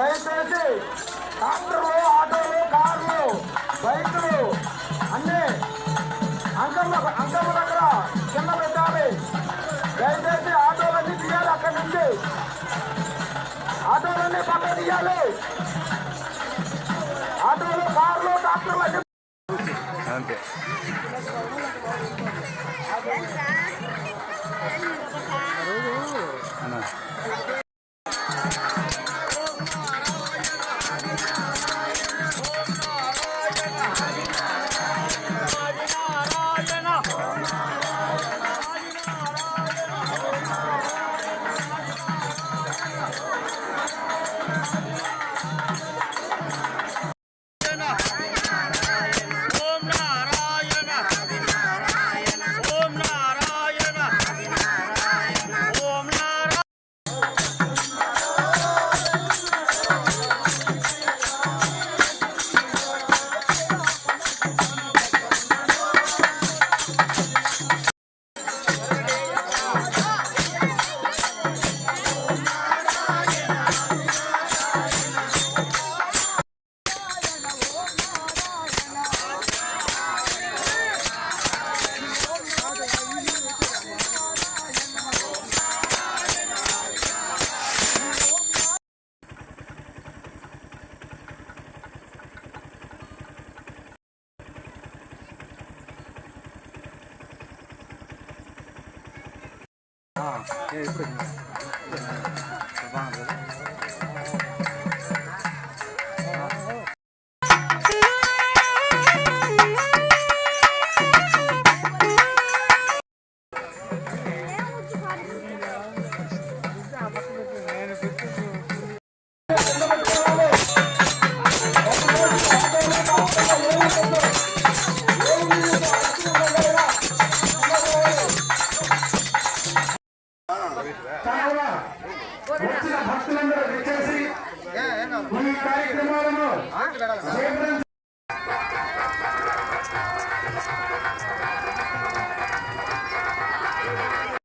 దయచేసి ట్రాక్టర్లు ఆటోలు కార్లు బైకులు అన్ని అంకమ్మ అంకమ్మ దగ్గర కింద పెట్టాలి. దయచేసి ఆటోలన్నీ తీయాలి అక్కడి నుంచి. ఆటోలన్నీ పక్క తీయాలి. ఆటోలు కార్లు ట్రాక్టర్లు అంతే. ஆ எப்படி కావున వచ్చిన భక్తులందరూ విచ్చేసి ఈ కార్యక్రమాలను